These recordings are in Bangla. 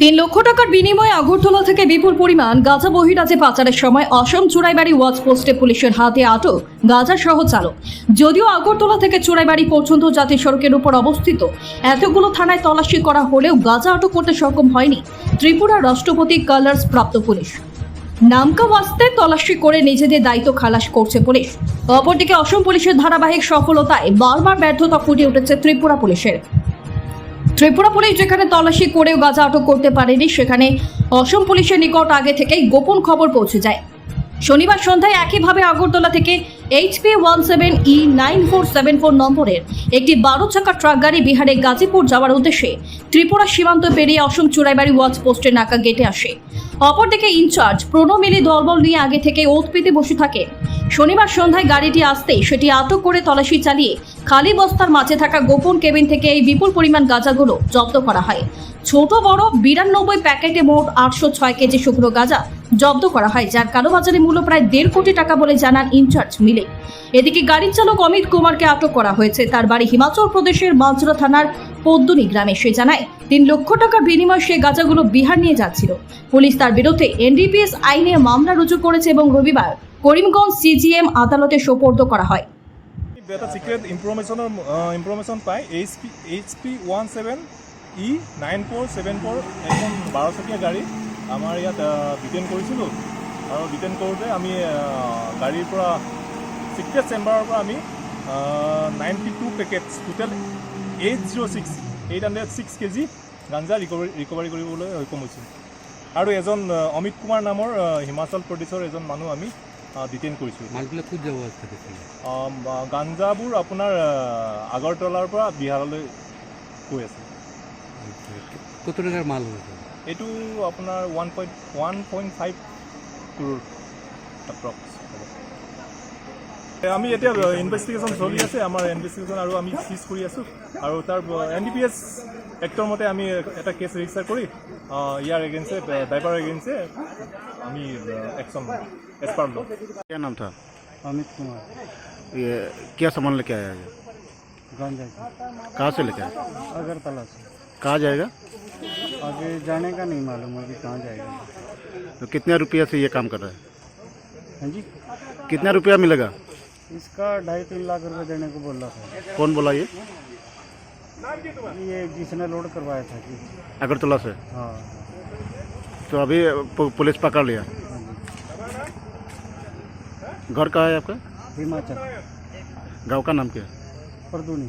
তিন লক্ষ টাকার বিনিময়ে আগরতলা থেকে বিপুল পরিমাণ গাঁজা বহিরাজে পাচারের সময় অসম চুরাইবাড়ি ওয়াচ পোস্টে পুলিশের হাতে আটক গাঁজা সহ চালক যদিও আগরতলা থেকে চুরাইবাড়ি পর্যন্ত জাতীয় সড়কের উপর অবস্থিত, এতগুলো থানায় তল্লাশি করা হলেও গাঁজা আটক করতে সক্ষম হয়নি ত্রিপুরা রাষ্ট্রপতি কালার্স প্রাপ্ত পুলিশ। নামকা ওয়াস্তে তল্লাশি করে নিজেদের দায়িত্ব খালাস করছে পুলিশ। অপরদিকে অসম পুলিশের ধারাবাহিক সফলতায় বারবার ব্যর্থতা ফুটে উঠেছে ত্রিপুরা পুলিশের। ত্রিপুরা পুলিশ যেখানে তল্লাশি করেও গাঁজা আটক করতে পারেনি, সেখানে অসম পুলিশের নিকট আগে থেকেই গোপন খবর পৌঁছে যায়। শনিবার সন্ধ্যায় একইভাবে আগরতলা থেকে HP one seven E nine four seven four নম্বরের একটি বারো চাকা ট্রাক গাড়ি বিহারে গাজীপুর যাওয়ার উদ্দেশ্যে ত্রিপুরা সীমান্ত পেরিয়ে অসম চুরাইবাড়ি ওয়াচ পোস্টের নাকা গেটে আসে। অপরদিকে ইনচার্জ প্রণমিলি দলবল নিয়ে আগে থেকে ওত পেতে বসে থাকে। শনিবার সন্ধ্যায় গাড়িটি আসতেই সেটি আটক করে তল্লাশি চালিয়ে খালি বস্তার মাঝে থাকা গোপন কেবিন থেকে এই বিপুল পরিমাণ গাঁজাগুলো জব্দ করা হয়। ছোট বড় বিরানব্বই প্যাকেটে মোট আটশো ছয় কেজি শুকনো গাঁজা জব্দ করা হয়, যার কালোবাজারে মূল্য প্রায় দেড় কোটি টাকা বলে জানান ইনচার্জ মিলে এদিকে গাড়ির চালক অমিত কুমারকে আটক করা হয়েছে। তার বাড়ি হিমাচল প্রদেশের মালচুরা থানার পদ্মনি গ্রামে। সে জানায়, তিন লক্ষ টাকার বিনিময়ে সে গাঁজাগুলো বিহার নিয়ে যাচ্ছিল। পুলিশ তার বিরুদ্ধে এনডিপিএস আইনে মামলা রুজু করেছে এবং রবিবার করিমগঞ্জ সিজিএম আদালতে সোপর্দ করা হয়। এটা চিক্ৰেট ইনফৰ্মেশ্যনৰ ইনফৰ্মেশ্যন পাই H P H P one seven E nine four seven four এখন বাৰচকীয়া গাড়ী। আমাৰ ইয়াত ডিটেইন কৰিছিলোঁ আৰু ডিটেইন কৰোঁতে আমি গাড়ীৰ পৰা চিক্ৰেট চেম্বাৰৰ পৰা আমি ninety two packets total eight zero' six eight hundred six KG ganja recovery recovery কৰিবলৈ সক্ষম হৈছোঁ আৰু এজন অমিত কুমাৰ নামৰ হিমাচল প্ৰদেশৰ এজন মানুহ আমি ডিটেইন কৰিছোঁ মালবিলাক ক'ত যাব গাঞ্জাবোৰ আপোনাৰ আগৰতলাৰ পৰা বিহাৰলৈ গৈ আছে কত টাকার মাল হয়েছে এইটো আপোনাৰ one point one point five crore approx আমি এতিয়া ইনভেষ্টিগেশ্যন চলি আছে আমাৰ ইনভেষ্টিগেশ্যন আৰু আমি চিজ কৰি আছোঁ আৰু তাৰ এন ডি পি এছ এক্টৰ মতে আমি এটা কেছ ৰেজিষ্টাৰ কৰি আ, ইয়াৰ এগেইনষ্টে ড্ৰাইভাৰ এগেইনষ্টে আমি একশ্যন এজ পাৰ ল'ম क्या नाम था अमित कुमार ये क्या सामान लेके आया ये गांजा की कहाँ से लेके आया अगरतला से कहाँ जाएगा आगे जाने का नहीं मालूम अभी कहाँ जाएगा। तो कितने रुपया से ये काम कर रहा है? हाँ जी। कितना रुपया मिलेगा? इसका ढाई तीन लाख रुपए देने को बोल रहा था। कौन बोला ये? ये जिसने लोड करवाया था कि अगरतला से? हाँ। तो अभी पुलिस पकड़ लिया। हाँ घर कहाँ है आपका? हिमाचल। गाँव का नाम क्या है? परदूनी।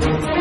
Thank you.